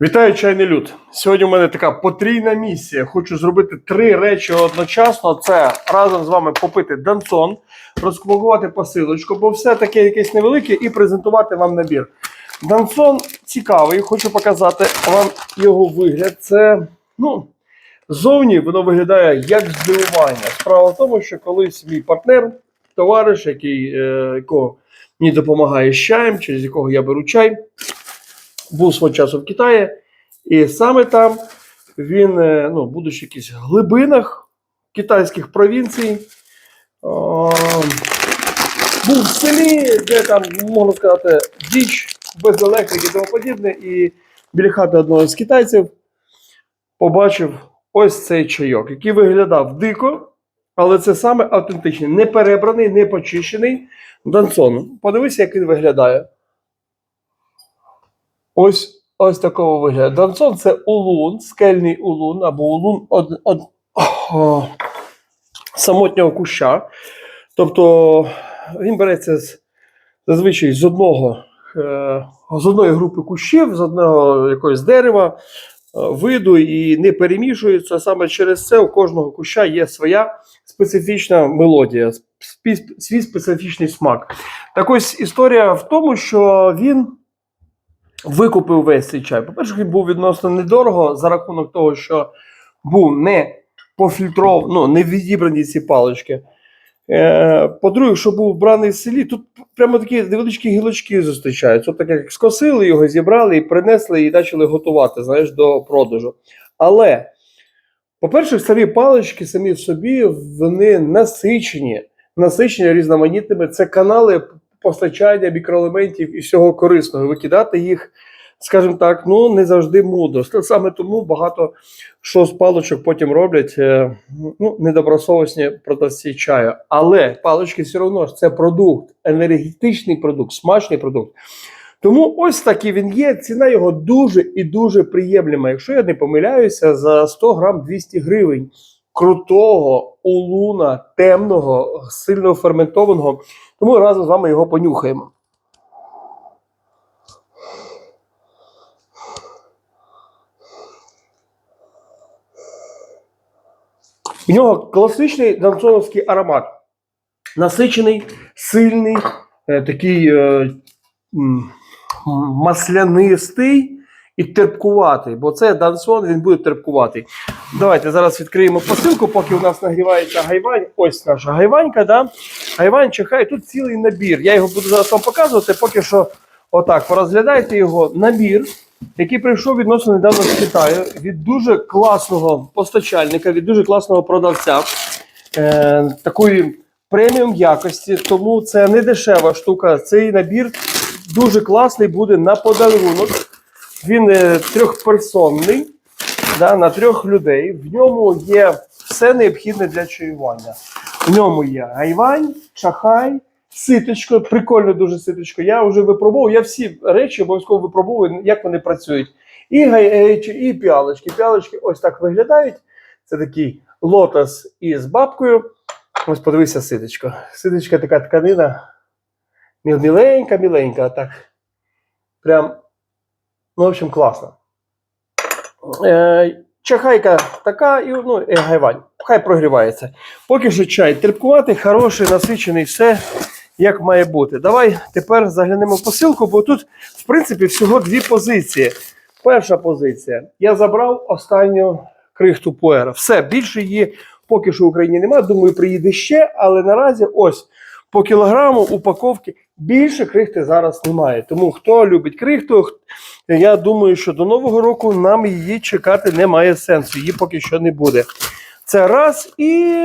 Вітаю, чайний люд. Сьогодні у мене така потрійна місія. Хочу зробити три речі одночасно. Це разом з вами попити дансон, розпакувати посилочку, бо все таке якесь невелике, і презентувати вам набір. Дансон цікавий, хочу показати вам його вигляд. Це, ну, зовні воно виглядає як здивування. Справа в тому, що колись мій партнер, товариш, який, е, якого мені допомагає з чаєм, через якого я беру чай був свого часу в Китаї, і саме там він, е, ну, будучи в якихось глибинах китайських провінцій, о, був в селі, де там, можна сказати, діч без електрики і тому подібне, і біля хати одного з китайців побачив ось цей чайок, який виглядав дико, але це саме автентичний, не перебраний, не почищений дансон. Подивися, як він виглядає. Ось ось такого вигляду. Дансон це улун, скельний улун або улун од, од, о, самотнього куща. Тобто він береться з, зазвичай з одного е, з одної групи кущів, з одного якогось дерева, е, виду і не перемішується. Саме через це у кожного куща є своя специфічна мелодія, свій специфічний смак. Так ось історія в тому, що він викупив весь цей чай. По-перше, він був відносно недорого за рахунок того, що був не пофільтров, ну, не відібрані ці палички. Е, по-друге, що був вбраний в селі, тут прямо такі невеличкі гілочки зустрічаються. От так як скосили його, зібрали і принесли і почали готувати знаєш, до продажу. Але, по-перше, самі палички самі в собі вони насичені, насичені різноманітними. Це канали постачання мікроелементів і всього корисного. Викидати їх, скажімо так, ну не завжди мудро. Саме тому багато що з паличок потім роблять е, ну, недобросовісні продавці чаю. Але палички все одно ж це продукт, енергетичний продукт, смачний продукт. Тому ось такий він є. Ціна його дуже і дуже приємлема. Якщо я не помиляюся, за 100 грам 200 гривень крутого улуна, темного, сильно ферментованого. Тому разом з вами його понюхаємо. У нього класичний данцоновський аромат. Насичений, сильний, е, такий е, маслянистий і терпкуватий. Бо це дансон, він буде терпкуватий. Давайте зараз відкриємо посилку, поки у нас нагрівається гайвань. Ось наша гайванька. Да? Гайвань чихає. Тут цілий набір. Я його буду зараз вам показувати. Поки що, отак, порозглядайте його набір, який прийшов відносно недавно з Китаю від дуже класного постачальника, від дуже класного продавця. Е, такої преміум якості. Тому це не дешева штука. Цей набір дуже класний буде на подарунок. Він е, трьохперсонний да, на трьох людей. В ньому є все необхідне для чаювання. В ньому є гайвань, чахай, ситочко, прикольно дуже ситочко. Я вже випробував, я всі речі обов'язково випробовую, як вони працюють. І, е, і піалочки. Піалочки ось так виглядають. Це такий лотос із бабкою. Ось подивися, ситочко. Ситочка така тканина. Міленька, міленька, так. Прям, ну, в общем, класно. Е, чахайка така, і ну, і гайвань. Хай прогрівається. Поки що чай терпкуватий, хороший, насичений, все як має бути. Давай тепер заглянемо в посилку, бо тут, в принципі, всього дві позиції. Перша позиція. Я забрав останню крихту пуера. Все, більше її поки що в Україні немає. Думаю, приїде ще, але наразі ось по кілограму упаковки більше крихти зараз немає. Тому хто любить крихту, я думаю, що до Нового року нам її чекати немає сенсу. Її поки що не буде. Це раз і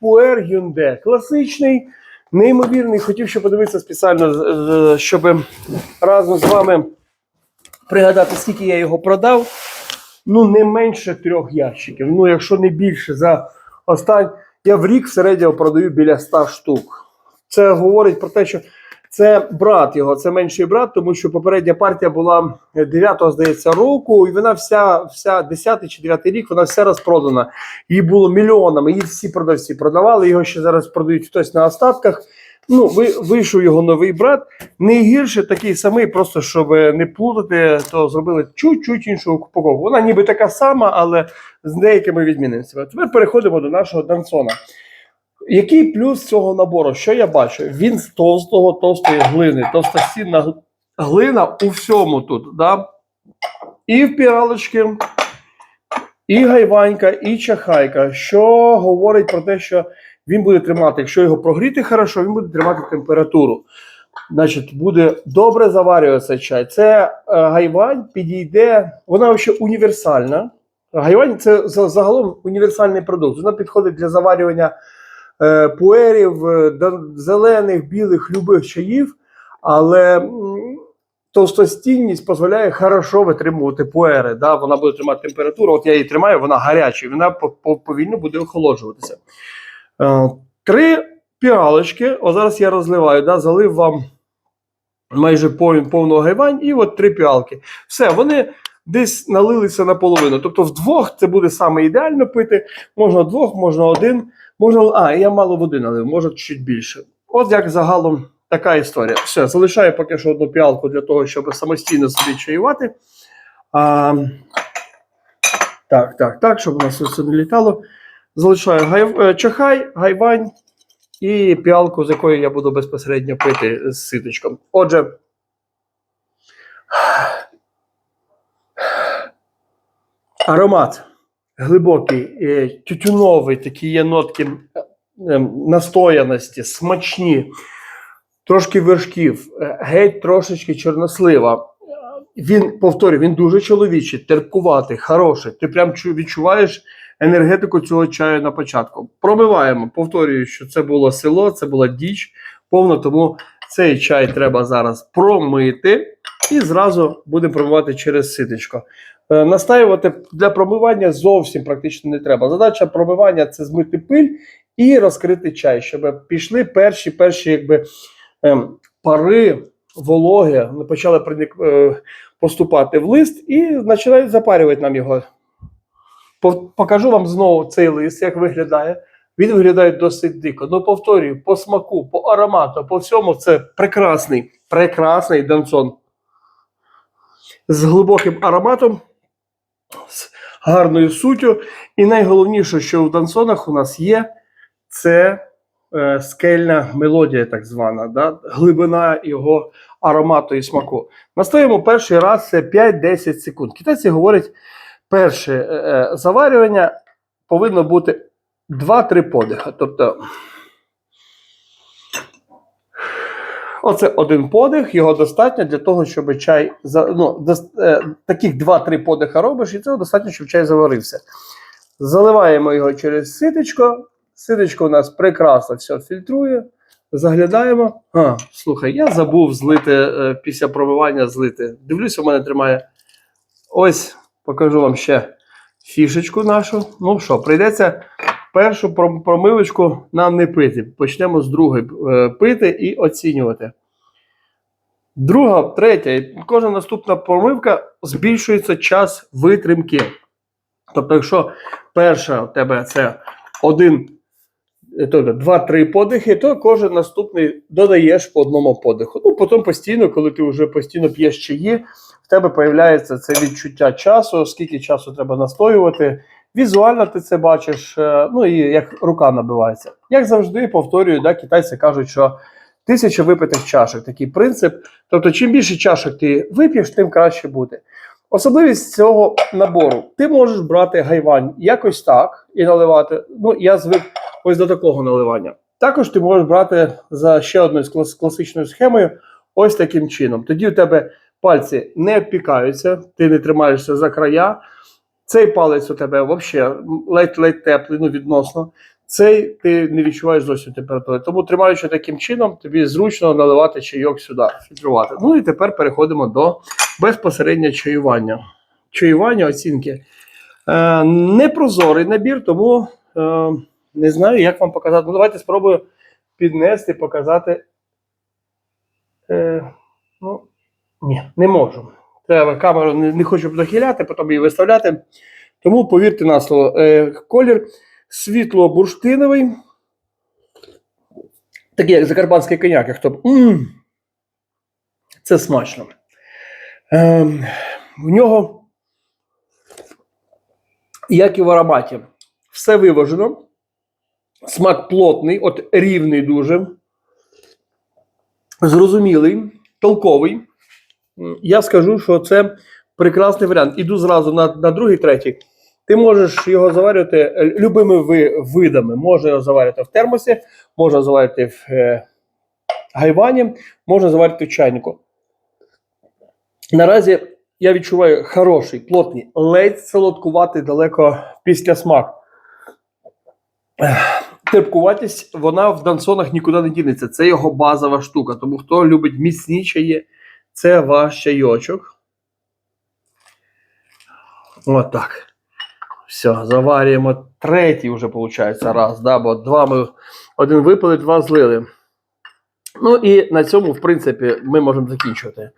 пуер Hyundai. Класичний, неймовірний. Хотів ще подивитися спеціально, щоб разом з вами пригадати, скільки я його продав. Ну, не менше трьох ящиків. Ну, якщо не більше, за останній. Я в рік в середньому продаю біля 100 штук. Це говорить про те, що це брат його, це менший брат, тому що попередня партія була 9-го, здається, року, і вона вся, вся 10 чи 9 рік, вона вся розпродана. Її було мільйонами, її всі продавці продавали. Його ще зараз продають хтось на остатках. Ну, ви, вийшов його новий брат. Не гірше такий самий, просто щоб не плутати, то зробили чуть-чуть іншу упаковку. Вона ніби така сама, але з деякими відмінностями. Тепер переходимо до нашого Дансона. Який плюс цього набору? Що я бачу? Він з товстого, товстої глини, товстостінна гл- глина у всьому тут. Да? І в піалочки, і гайванька, і чахайка, що говорить про те, що він буде тримати, якщо його прогріти хорошо, він буде тримати температуру. Значить, буде добре заварюватися чай. Це е, гайвань підійде, вона ще універсальна. Гайвань це загалом універсальний продукт. Вона підходить для заварювання пуерів, е, зелених, білих, любих чаїв, але товстостінність дозволяє хорошо витримувати пуери. Да? Вона буде тримати температуру. От я її тримаю, вона гаряча, вона по- по- повільно буде охолоджуватися. Е, Три піалочки. О, зараз я розливаю, да? залив вам майже пов- повну гайвань, і от три піалки. Все, вони десь налилися наполовину. Тобто вдвох це буде саме ідеально пити. Можна двох, можна один. Можна, а, я мало води налив, може чуть більше. От як загалом така історія. Все, залишаю поки що одну піалку для того, щоб самостійно собі чаювати. А, так, так, так, щоб у нас все не літало. Залишаю гай, е, чахай, гайвань і піалку, з якої я буду безпосередньо пити з ситочком. Отже. Аромат глибокий, е, тютюновий, такі є нотки е, ем, настояності, смачні, трошки вершків, е, геть трошечки чорнослива. Він, повторюю, він дуже чоловічий, терпкуватий, хороший. Ти прям відчуваєш енергетику цього чаю на початку. Пробиваємо. Повторюю, що це було село, це була діч повна, тому цей чай треба зараз промити і зразу будемо промивати через ситочко. Е, Настаювати для промивання зовсім практично не треба. Задача промивання це змити пиль і розкрити чай, щоб пішли перші перші якби, ем, пари вологи, почали е, поступати в лист і починають запарювати нам його. Покажу вам знову цей лист, як виглядає. Він виглядає досить дико. Ну, повторюю, по смаку, по аромату, по всьому це прекрасний, прекрасний дансон з глибоким ароматом, з гарною суттю. І найголовніше, що в дансонах у нас є, це е, скельна мелодія, так звана, да? глибина його аромату і смаку. Настоїмо перший раз це 5-10 секунд. Китайці говорять, перше е, е, заварювання повинно бути 2-3 подиха. Тобто, оце один подих, його достатньо для того, щоб чай ну, дос- е, таких 2-3 подиха робиш, і цього достатньо, щоб чай заварився. Заливаємо його через ситочко. Ситочко у нас прекрасно все фільтрує. Заглядаємо. А, слухай, я забув злити е, після промивання злити. Дивлюся, у мене тримає. Ось покажу вам ще фішечку нашу. Ну що, прийдеться першу промивочку нам не пити. Почнемо з другої е, пити і оцінювати. Друга, третя, і кожна наступна промивка збільшується час витримки. Тобто, якщо перша у тебе це один, е, тобто подихи, то кожен наступний додаєш по одному подиху. Ну, потім постійно, коли ти вже постійно п'єш чаї, в тебе з'являється це відчуття часу, скільки часу треба настоювати. Візуально ти це бачиш, е, ну і як рука набивається. Як завжди, повторюю, да, китайці кажуть, що тисяча випитих чашок такий принцип. Тобто, чим більше чашок ти вип'єш, тим краще буде. Особливість цього набору: ти можеш брати гайвань якось так і наливати. Ну, я звик ось до такого наливання. Також ти можеш брати за ще одною класичною схемою, ось таким чином. Тоді у тебе пальці не обпікаються, ти не тримаєшся за края. Цей палець у тебе взагалі ледь-ледь теплий, ну відносно. Цей ти не відчуваєш зовсім температури. Тому тримаючи таким чином, тобі зручно наливати чайок сюди, фільтрувати. Ну і тепер переходимо до безпосередньо чаювання. Чаювання, оцінки. Е, непрозорий набір, тому е, не знаю, як вам показати. Ну, давайте спробую піднести, показати. Е, ну, ні, не можу. Треба камеру не, не хочу дохиляти, потім її виставляти. Тому повірте на слово, е, колір світло-бурштиновий. Такі, як закарпатський коньяк, як хто. М, Це смачно. Ем, в нього, як і в ароматі, все виважено. Смак плотний, от рівний дуже. Зрозумілий, толковий. Я скажу, що це прекрасний варіант. Іду зразу на, на другий, третій. Ти можеш його заварювати е, любими видами. Можна його заварити в термосі, можна заварити в е, гайвані, можна заварити в чайнику. Наразі я відчуваю хороший, плотний, ледь солодкуватий далеко після смак. Терпкуватість, вона в дансонах нікуди не дінеться. Це його базова штука. Тому хто любить міцні чаї, це ваш чайочок. Отак. Все, заварюємо третій вже виходить раз, да, бо два ми один випили, два злили. Ну і на цьому, в принципі, ми можемо закінчувати.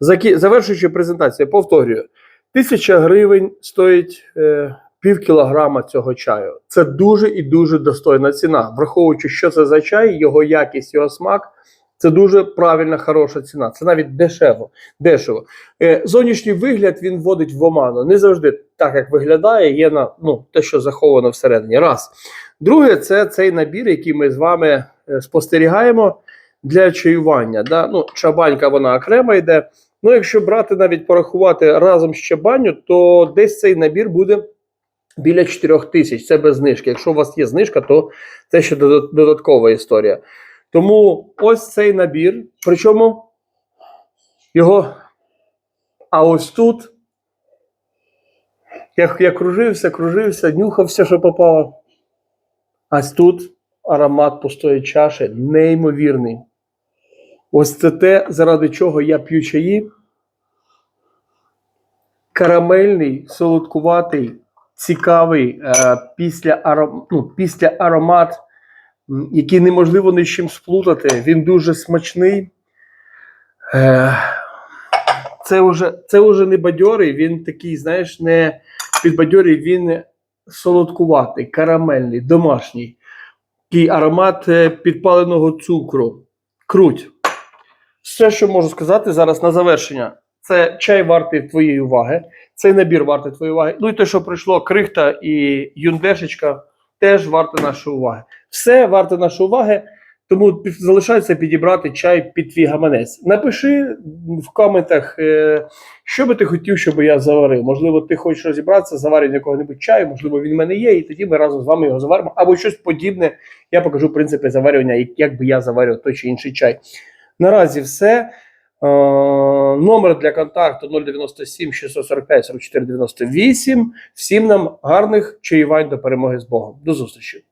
Закі... Завершуючи презентацію, повторюю: тисяча гривень стоїть е, пів кілограма цього чаю. Це дуже і дуже достойна ціна. Враховуючи, що це за чай, його якість, його смак. Це дуже правильна, хороша ціна. Це навіть дешево. дешево. Е, зовнішній вигляд він вводить в оману. Не завжди так, як виглядає, є на ну, те, що заховано всередині. Раз. Друге, це цей набір, який ми з вами е, спостерігаємо для чаювання. Да? Ну, чабанька вона окремо йде. Ну, якщо брати навіть порахувати разом з чабанню, то десь цей набір буде біля 4 тисяч. Це без знижки. Якщо у вас є знижка, то це ще додаткова історія. Тому ось цей набір. Причому його. А ось тут. Я, я кружився, кружився, нюхав все, що попало. А тут аромат пустої чаші неймовірний. Ось це те, заради чого я п'ю чаї. Карамельний, солодкуватий, цікавий е, після, аром, ну, після аромат, який неможливо ні з чим сплутати. Він дуже смачний. Е, це вже, це вже не бадьорий, він такий, знаєш, не підбадьорий, він солодкуватий, карамельний, домашній. Такий аромат е, підпаленого цукру. Круть. Все, що можу сказати зараз на завершення. Це чай вартий твоєї уваги. Цей набір вартий твоєї уваги. Ну і те, що прийшло крихта і юндешечка, теж варте нашої уваги. Все варте нашої уваги. Тому залишається підібрати чай під твій гаманець. Напиши в коментах, е, що би ти хотів, щоб я заварив. Можливо, ти хочеш розібратися, заварити якого-небудь чаю, можливо, він в мене є, і тоді ми разом з вами його заваримо. Або щось подібне. Я покажу принципи заварювання, як, би я заварював той чи інший чай. Наразі все. Е, номер для контакту 097 645 44 98. Всім нам гарних чаювань до перемоги з Богом. До зустрічі!